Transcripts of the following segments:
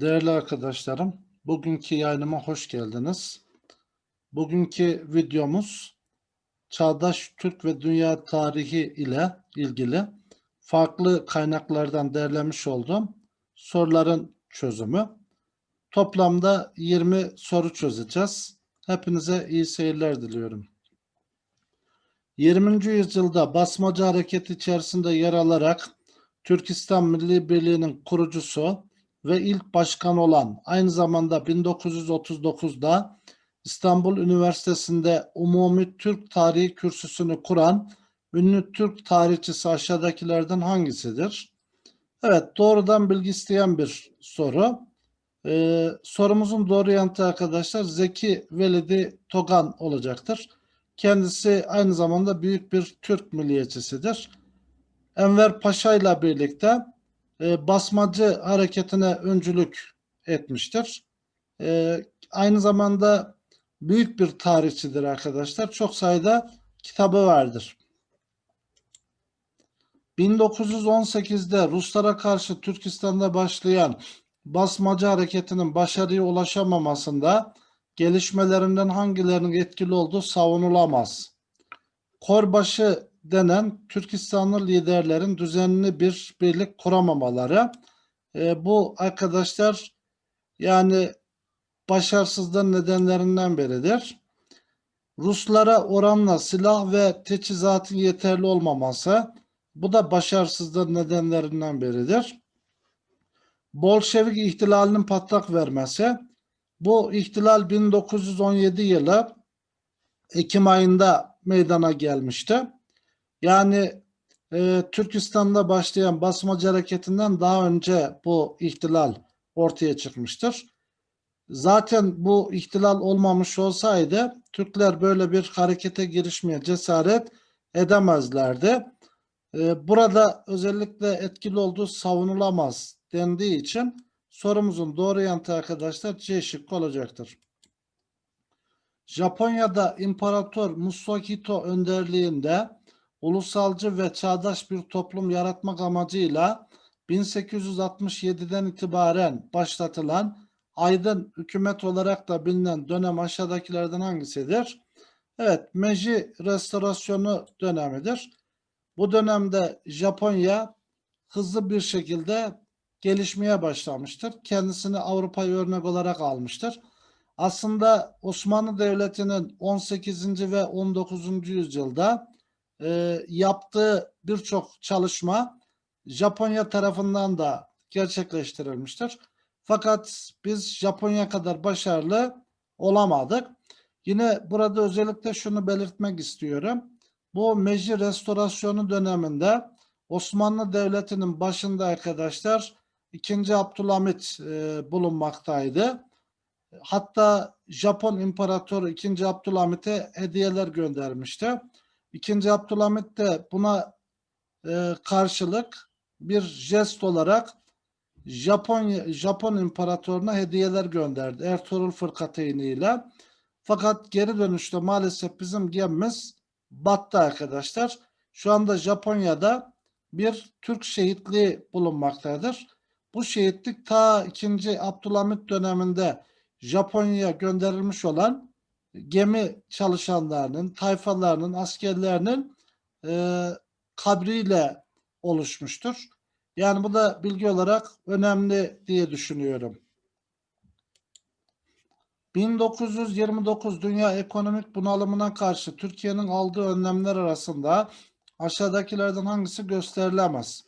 Değerli arkadaşlarım, bugünkü yayınıma hoş geldiniz. Bugünkü videomuz çağdaş Türk ve dünya tarihi ile ilgili farklı kaynaklardan derlemiş olduğum soruların çözümü. Toplamda 20 soru çözeceğiz. Hepinize iyi seyirler diliyorum. 20. yüzyılda basmacı hareketi içerisinde yer alarak Türkistan Milli Birliği'nin kurucusu ve ilk başkan olan aynı zamanda 1939'da İstanbul Üniversitesi'nde Umumi Türk Tarihi kürsüsünü kuran ünlü Türk tarihçisi aşağıdakilerden hangisidir? Evet doğrudan bilgi isteyen bir soru. Ee, sorumuzun doğru yanıtı arkadaşlar Zeki Velidi Togan olacaktır. Kendisi aynı zamanda büyük bir Türk milliyetçisidir. Enver Paşa ile birlikte e, basmacı hareketine öncülük etmiştir. E, aynı zamanda büyük bir tarihçidir arkadaşlar. Çok sayıda kitabı vardır. 1918'de Ruslara karşı Türkistan'da başlayan basmacı hareketinin başarıya ulaşamamasında gelişmelerinden hangilerinin etkili olduğu savunulamaz. Korbaşı denen Türkistanlı liderlerin düzenli bir birlik kuramamaları. E, bu arkadaşlar yani başarısızlığın nedenlerinden biridir. Ruslara oranla silah ve teçhizatın yeterli olmaması bu da başarısızlığın nedenlerinden biridir. Bolşevik ihtilalinin patlak vermesi bu ihtilal 1917 yılı Ekim ayında meydana gelmişti. Yani e, Türkistan'da başlayan basmacı hareketinden daha önce bu ihtilal ortaya çıkmıştır. Zaten bu ihtilal olmamış olsaydı Türkler böyle bir harekete girişmeye cesaret edemezlerdi. E, burada özellikle etkili olduğu savunulamaz dendiği için sorumuzun doğru yanıtı arkadaşlar C şıkkı olacaktır. Japonya'da İmparator Musakito önderliğinde ulusalcı ve çağdaş bir toplum yaratmak amacıyla 1867'den itibaren başlatılan aydın hükümet olarak da bilinen dönem aşağıdakilerden hangisidir? Evet, Meiji restorasyonu dönemidir. Bu dönemde Japonya hızlı bir şekilde gelişmeye başlamıştır. Kendisini Avrupa'ya örnek olarak almıştır. Aslında Osmanlı Devleti'nin 18. ve 19. yüzyılda e, yaptığı birçok çalışma Japonya tarafından da gerçekleştirilmiştir. Fakat biz Japonya kadar başarılı olamadık. Yine burada özellikle şunu belirtmek istiyorum. Bu Meiji restorasyonu döneminde Osmanlı Devleti'nin başında arkadaşlar 2. Abdülhamit e, bulunmaktaydı. Hatta Japon İmparatoru 2. Abdülhamit'e hediyeler göndermişti. İkinci Abdülhamit de buna e, karşılık bir jest olarak Japonya Japon imparatoruna hediyeler gönderdi. Ertuğrul fırkateyniyle. Fakat geri dönüşte maalesef bizim gemimiz battı arkadaşlar. Şu anda Japonya'da bir Türk şehitliği bulunmaktadır. Bu şehitlik ta 2. Abdülhamit döneminde Japonya'ya gönderilmiş olan gemi çalışanlarının, tayfalarının, askerlerinin e, kabriyle oluşmuştur. Yani bu da bilgi olarak önemli diye düşünüyorum. 1929 dünya ekonomik bunalımına karşı Türkiye'nin aldığı önlemler arasında aşağıdakilerden hangisi gösterilemez?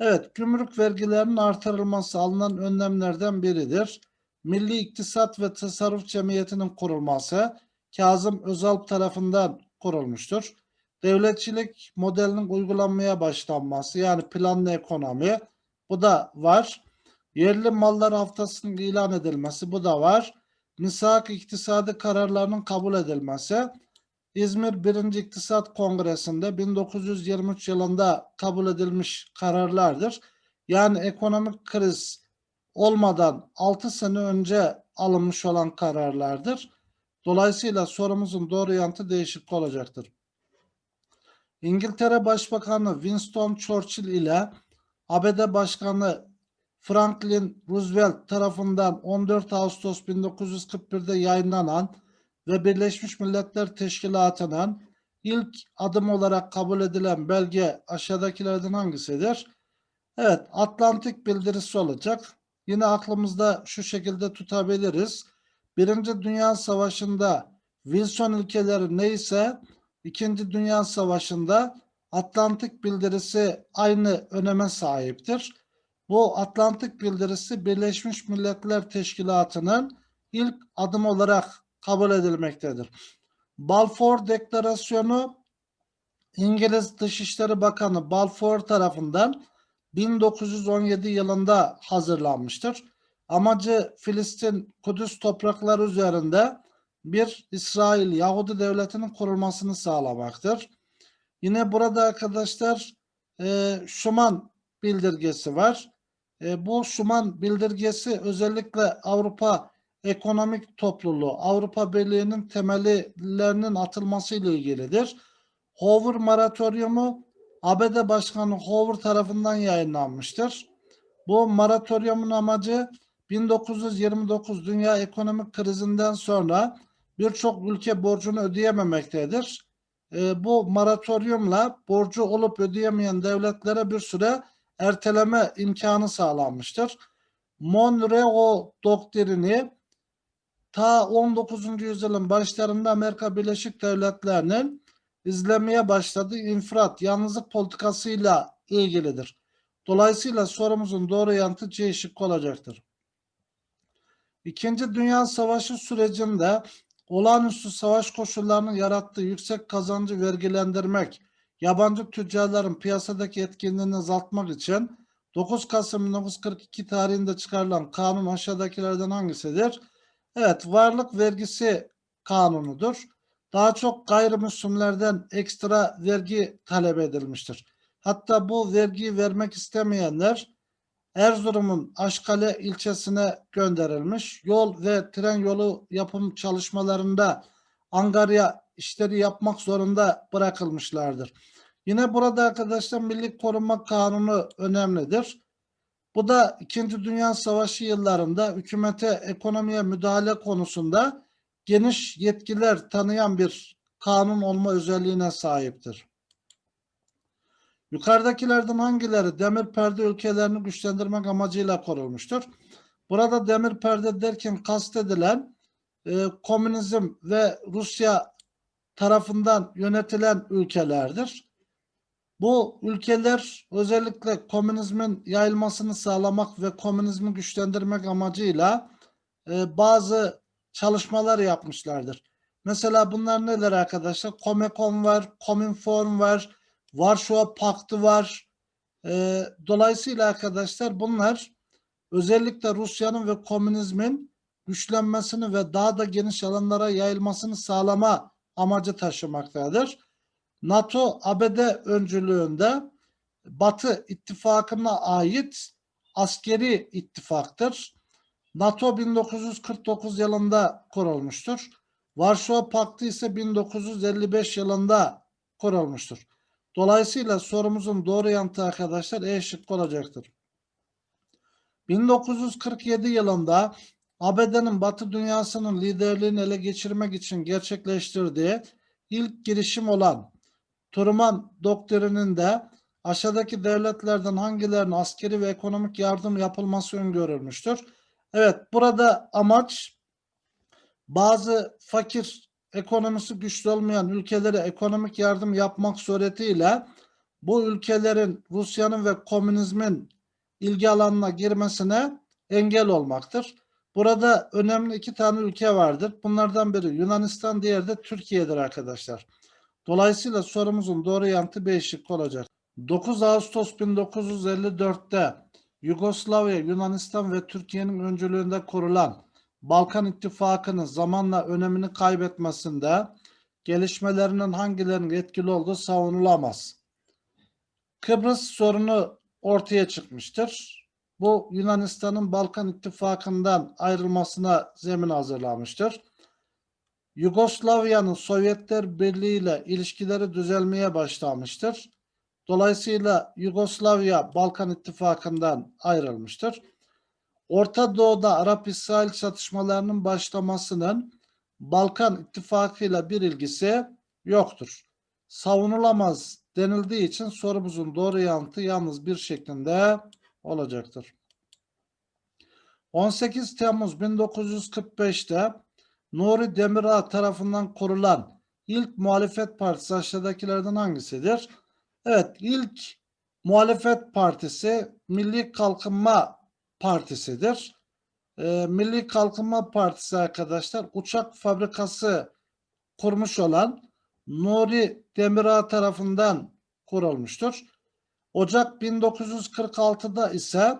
Evet, gümrük vergilerinin artırılması alınan önlemlerden biridir. Milli İktisat ve Tasarruf Cemiyeti'nin kurulması Kazım Özalp tarafından kurulmuştur. Devletçilik modelinin uygulanmaya başlanması yani planlı ekonomi bu da var. Yerli mallar haftasının ilan edilmesi bu da var. Misak iktisadi kararlarının kabul edilmesi İzmir 1. İktisat Kongresi'nde 1923 yılında kabul edilmiş kararlardır. Yani ekonomik kriz olmadan 6 sene önce alınmış olan kararlardır. Dolayısıyla sorumuzun doğru yanıtı değişik olacaktır. İngiltere Başbakanı Winston Churchill ile ABD Başkanı Franklin Roosevelt tarafından 14 Ağustos 1941'de yayınlanan ve Birleşmiş Milletler Teşkilatı'nın ilk adım olarak kabul edilen belge aşağıdakilerden hangisidir? Evet, Atlantik bildirisi olacak. Yine aklımızda şu şekilde tutabiliriz. Birinci Dünya Savaşı'nda Wilson ilkeleri neyse İkinci Dünya Savaşı'nda Atlantik bildirisi aynı öneme sahiptir. Bu Atlantik bildirisi Birleşmiş Milletler Teşkilatı'nın ilk adım olarak kabul edilmektedir. Balfour Deklarasyonu İngiliz Dışişleri Bakanı Balfour tarafından 1917 yılında hazırlanmıştır. Amacı Filistin Kudüs toprakları üzerinde bir İsrail Yahudi devletinin kurulmasını sağlamaktır. Yine burada arkadaşlar e, Schuman bildirgesi var. E, bu Schuman bildirgesi özellikle Avrupa Ekonomik Topluluğu, Avrupa Birliği'nin temellerinin atılması ile ilgilidir. Hoover Moratoriumu ABD Başkanı Hoover tarafından yayınlanmıştır. Bu moratoriumun amacı 1929 dünya ekonomik krizinden sonra birçok ülke borcunu ödeyememektedir. E, bu moratoriumla borcu olup ödeyemeyen devletlere bir süre erteleme imkanı sağlanmıştır. Monroe doktrini ta 19. yüzyılın başlarında Amerika Birleşik Devletleri'nin izlemeye başladığı infrat, yalnızlık politikasıyla ilgilidir. Dolayısıyla sorumuzun doğru yanıtı C şıkkı olacaktır. İkinci Dünya Savaşı sürecinde olağanüstü savaş koşullarının yarattığı yüksek kazancı vergilendirmek, yabancı tüccarların piyasadaki etkinliğini azaltmak için 9 Kasım 1942 tarihinde çıkarılan kanun aşağıdakilerden hangisidir? Evet, varlık vergisi kanunudur. Daha çok gayrimüslimlerden ekstra vergi talep edilmiştir. Hatta bu vergiyi vermek istemeyenler Erzurum'un Aşkale ilçesine gönderilmiş. Yol ve tren yolu yapım çalışmalarında Angarya işleri yapmak zorunda bırakılmışlardır. Yine burada arkadaşlar Milli Koruma Kanunu önemlidir. Bu da 2. Dünya Savaşı yıllarında hükümete ekonomiye müdahale konusunda geniş yetkiler tanıyan bir kanun olma özelliğine sahiptir. Yukarıdakilerden hangileri demir perde ülkelerini güçlendirmek amacıyla kurulmuştur? Burada demir perde derken kastedilen e, komünizm ve Rusya tarafından yönetilen ülkelerdir. Bu ülkeler özellikle komünizmin yayılmasını sağlamak ve komünizmi güçlendirmek amacıyla e, bazı çalışmalar yapmışlardır. Mesela bunlar neler arkadaşlar? Comecon var, Cominform var, Varşova Paktı var. E, dolayısıyla arkadaşlar bunlar özellikle Rusya'nın ve komünizmin güçlenmesini ve daha da geniş alanlara yayılmasını sağlama amacı taşımaktadır. NATO ABD öncülüğünde Batı ittifakına ait askeri ittifaktır. NATO 1949 yılında kurulmuştur. Varşova Paktı ise 1955 yılında kurulmuştur. Dolayısıyla sorumuzun doğru yanıtı arkadaşlar E şıkkı olacaktır. 1947 yılında ABD'nin Batı dünyasının liderliğini ele geçirmek için gerçekleştirdiği ilk girişim olan Truman doktrininde aşağıdaki devletlerden hangilerine askeri ve ekonomik yardım yapılması öngörülmüştür? Evet, burada amaç bazı fakir ekonomisi güçlü olmayan ülkelere ekonomik yardım yapmak suretiyle bu ülkelerin Rusya'nın ve komünizmin ilgi alanına girmesine engel olmaktır. Burada önemli iki tane ülke vardır. Bunlardan biri Yunanistan, diğeri de Türkiye'dir arkadaşlar. Dolayısıyla sorumuzun doğru yanıtı B olacak. 9 Ağustos 1954'te Yugoslavya, Yunanistan ve Türkiye'nin öncülüğünde kurulan Balkan İttifakı'nın zamanla önemini kaybetmesinde gelişmelerinin hangilerinin etkili olduğu savunulamaz. Kıbrıs sorunu ortaya çıkmıştır. Bu Yunanistan'ın Balkan İttifakı'ndan ayrılmasına zemin hazırlamıştır. Yugoslavya'nın Sovyetler Birliği ile ilişkileri düzelmeye başlamıştır. Dolayısıyla Yugoslavya Balkan İttifakı'ndan ayrılmıştır. Orta Doğu'da Arap-İsrail çatışmalarının başlamasının Balkan İttifakı ile bir ilgisi yoktur. Savunulamaz denildiği için sorumuzun doğru yanıtı yalnız bir şeklinde olacaktır. 18 Temmuz 1945'te Nuri Demirağ tarafından kurulan ilk muhalefet partisi aşağıdakilerden hangisidir? Evet, ilk muhalefet partisi Milli Kalkınma Partisi'dir. Ee, Milli Kalkınma Partisi arkadaşlar uçak fabrikası kurmuş olan Nuri Demirağ tarafından kurulmuştur. Ocak 1946'da ise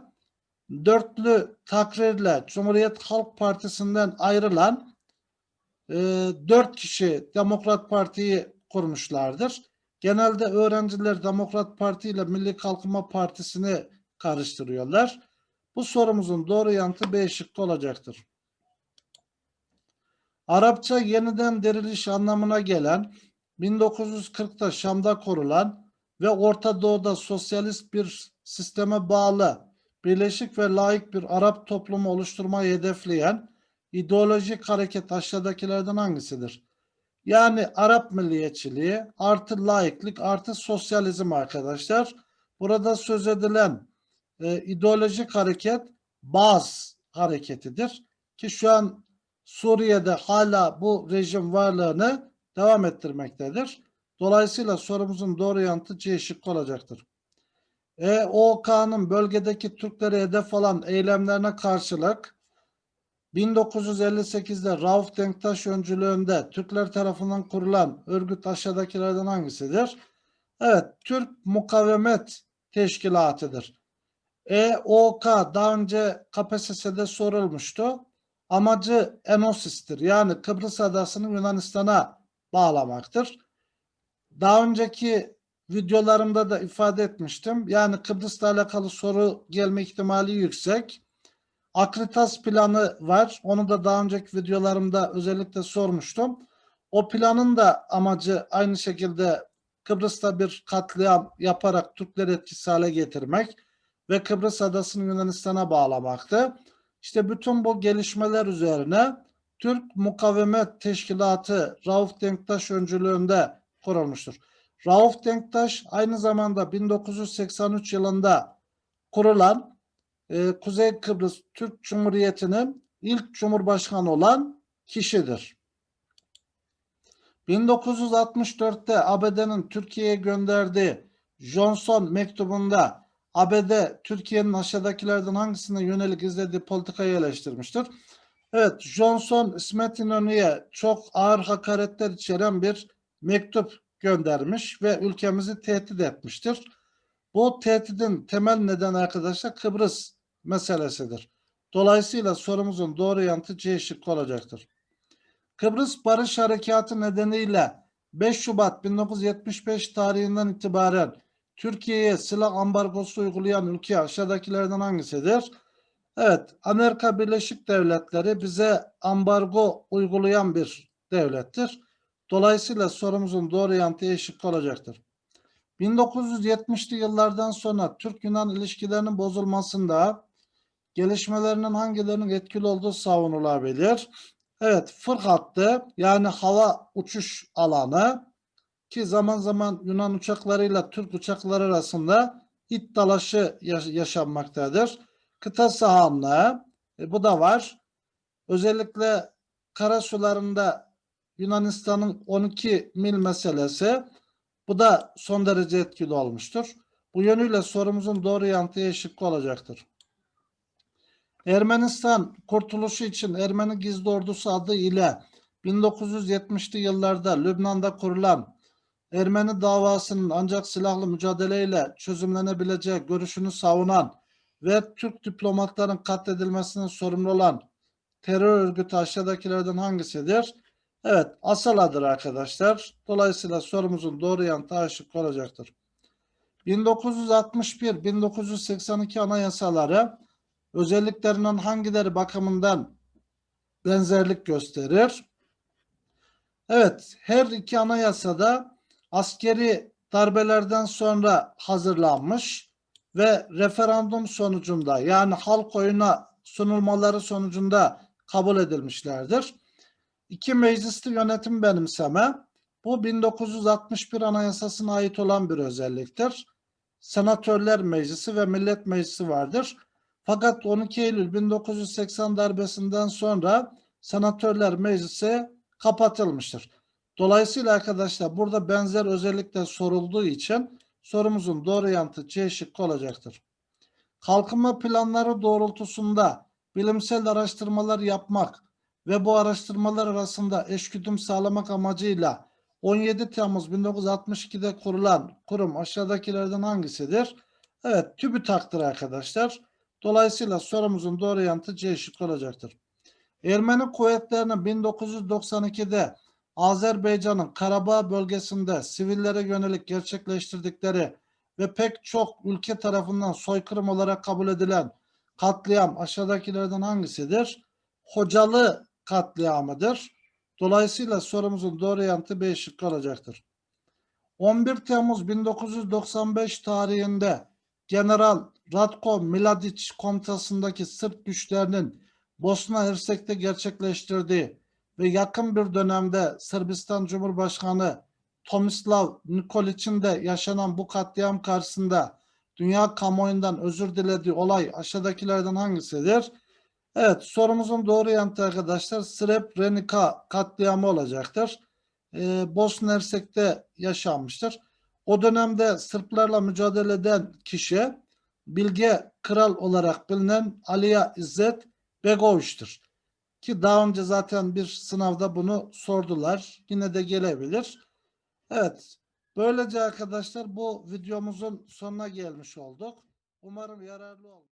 dörtlü takrirle Cumhuriyet Halk Partisi'nden ayrılan e, dört kişi Demokrat Parti'yi kurmuşlardır. Genelde öğrenciler Demokrat Parti ile Milli Kalkınma Partisi'ni karıştırıyorlar. Bu sorumuzun doğru yanıtı B şıkkı olacaktır. Arapça yeniden diriliş anlamına gelen 1940'ta Şam'da kurulan ve Orta Doğu'da sosyalist bir sisteme bağlı birleşik ve layık bir Arap toplumu oluşturmayı hedefleyen ideolojik hareket aşağıdakilerden hangisidir? Yani Arap milliyetçiliği artı laiklik artı sosyalizm arkadaşlar. Burada söz edilen e, ideolojik hareket Baz hareketidir. Ki şu an Suriye'de hala bu rejim varlığını devam ettirmektedir. Dolayısıyla sorumuzun doğru yanıtı C şıkkı olacaktır. EOK'nın bölgedeki Türkleri hedef alan eylemlerine karşılık 1958'de Rauf Denktaş öncülüğünde Türkler tarafından kurulan örgüt aşağıdakilerden hangisidir? Evet, Türk Mukavemet Teşkilatı'dır. EOK daha önce KPSS'de sorulmuştu. Amacı Enosis'tir. Yani Kıbrıs Adası'nı Yunanistan'a bağlamaktır. Daha önceki videolarımda da ifade etmiştim. Yani Kıbrıs'la alakalı soru gelme ihtimali yüksek. Akritas planı var. Onu da daha önceki videolarımda özellikle sormuştum. O planın da amacı aynı şekilde Kıbrıs'ta bir katliam yaparak Türkleri etkisiz hale getirmek ve Kıbrıs adasını Yunanistan'a bağlamaktı. İşte bütün bu gelişmeler üzerine Türk Mukavemet Teşkilatı Rauf Denktaş öncülüğünde kurulmuştur. Rauf Denktaş aynı zamanda 1983 yılında kurulan e, Kuzey Kıbrıs Türk Cumhuriyeti'nin ilk cumhurbaşkanı olan kişidir. 1964'te ABD'nin Türkiye'ye gönderdiği Johnson mektubunda ABD Türkiye'nin aşağıdakilerden hangisine yönelik izlediği politikayı eleştirmiştir. Evet, Johnson İsmet İnönü'ye çok ağır hakaretler içeren bir mektup göndermiş ve ülkemizi tehdit etmiştir. Bu tehdidin temel nedeni arkadaşlar Kıbrıs meselesidir. Dolayısıyla sorumuzun doğru yanıtı C şıkkı olacaktır. Kıbrıs Barış Harekatı nedeniyle 5 Şubat 1975 tarihinden itibaren Türkiye'ye silah ambargosu uygulayan ülke aşağıdakilerden hangisidir? Evet, Amerika Birleşik Devletleri bize ambargo uygulayan bir devlettir. Dolayısıyla sorumuzun doğru yanıtı eşit olacaktır. 1970'li yıllardan sonra Türk-Yunan ilişkilerinin bozulmasında gelişmelerinin hangilerinin etkili olduğu savunulabilir. Evet, fırk hattı yani hava uçuş alanı ki zaman zaman Yunan uçaklarıyla Türk uçakları arasında it yaşanmaktadır. Kıta sahanlığı e, bu da var. Özellikle kara sularında Yunanistan'ın 12 mil meselesi bu da son derece etkili olmuştur. Bu yönüyle sorumuzun doğru yanıtı eşlik olacaktır. Ermenistan kurtuluşu için Ermeni Gizli Ordusu adı ile 1970'li yıllarda Lübnan'da kurulan Ermeni davasının ancak silahlı mücadeleyle çözümlenebileceği görüşünü savunan ve Türk diplomatların katledilmesine sorumlu olan terör örgütü aşağıdakilerden hangisidir? Evet, Asala'dır arkadaşlar. Dolayısıyla sorumuzun doğru yanıtı aşık olacaktır. 1961-1982 anayasaları özelliklerinden hangileri bakımından benzerlik gösterir? Evet, her iki anayasada askeri darbelerden sonra hazırlanmış ve referandum sonucunda yani halk oyuna sunulmaları sonucunda kabul edilmişlerdir. İki meclisli yönetim benimseme bu 1961 Anayasası'na ait olan bir özelliktir. Senatörler Meclisi ve Millet Meclisi vardır. Fakat 12 Eylül 1980 darbesinden sonra Senatörler Meclisi kapatılmıştır. Dolayısıyla arkadaşlar burada benzer özellikle sorulduğu için sorumuzun doğru yanıtı C şıkkı olacaktır. Kalkınma planları doğrultusunda bilimsel araştırmalar yapmak ve bu araştırmalar arasında eşgüdüm sağlamak amacıyla 17 Temmuz 1962'de kurulan kurum aşağıdakilerden hangisidir? Evet TÜBİTAK'tır arkadaşlar. Dolayısıyla sorumuzun doğru yanıtı C şıkkı olacaktır. Ermeni kuvvetlerinin 1992'de Azerbaycan'ın Karabağ bölgesinde sivillere yönelik gerçekleştirdikleri ve pek çok ülke tarafından soykırım olarak kabul edilen katliam aşağıdakilerden hangisidir? Hocalı katliamıdır. Dolayısıyla sorumuzun doğru yanıtı B şıkkı olacaktır. 11 Temmuz 1995 tarihinde General Ratko Mladic komutasındaki Sırp güçlerinin Bosna Hersek'te gerçekleştirdiği ve yakın bir dönemde Sırbistan Cumhurbaşkanı Tomislav Nikoliç'in de yaşanan bu katliam karşısında dünya kamuoyundan özür dilediği olay aşağıdakilerden hangisidir? Evet sorumuzun doğru yanıtı arkadaşlar Srebrenica katliamı olacaktır. Ee, Bosna Hersek'te yaşanmıştır. O dönemde Sırplarla mücadele eden kişi Bilge Kral olarak bilinen Aliya İzzet Begoviç'tir. Ki daha önce zaten bir sınavda bunu sordular. Yine de gelebilir. Evet. Böylece arkadaşlar bu videomuzun sonuna gelmiş olduk. Umarım yararlı oldu.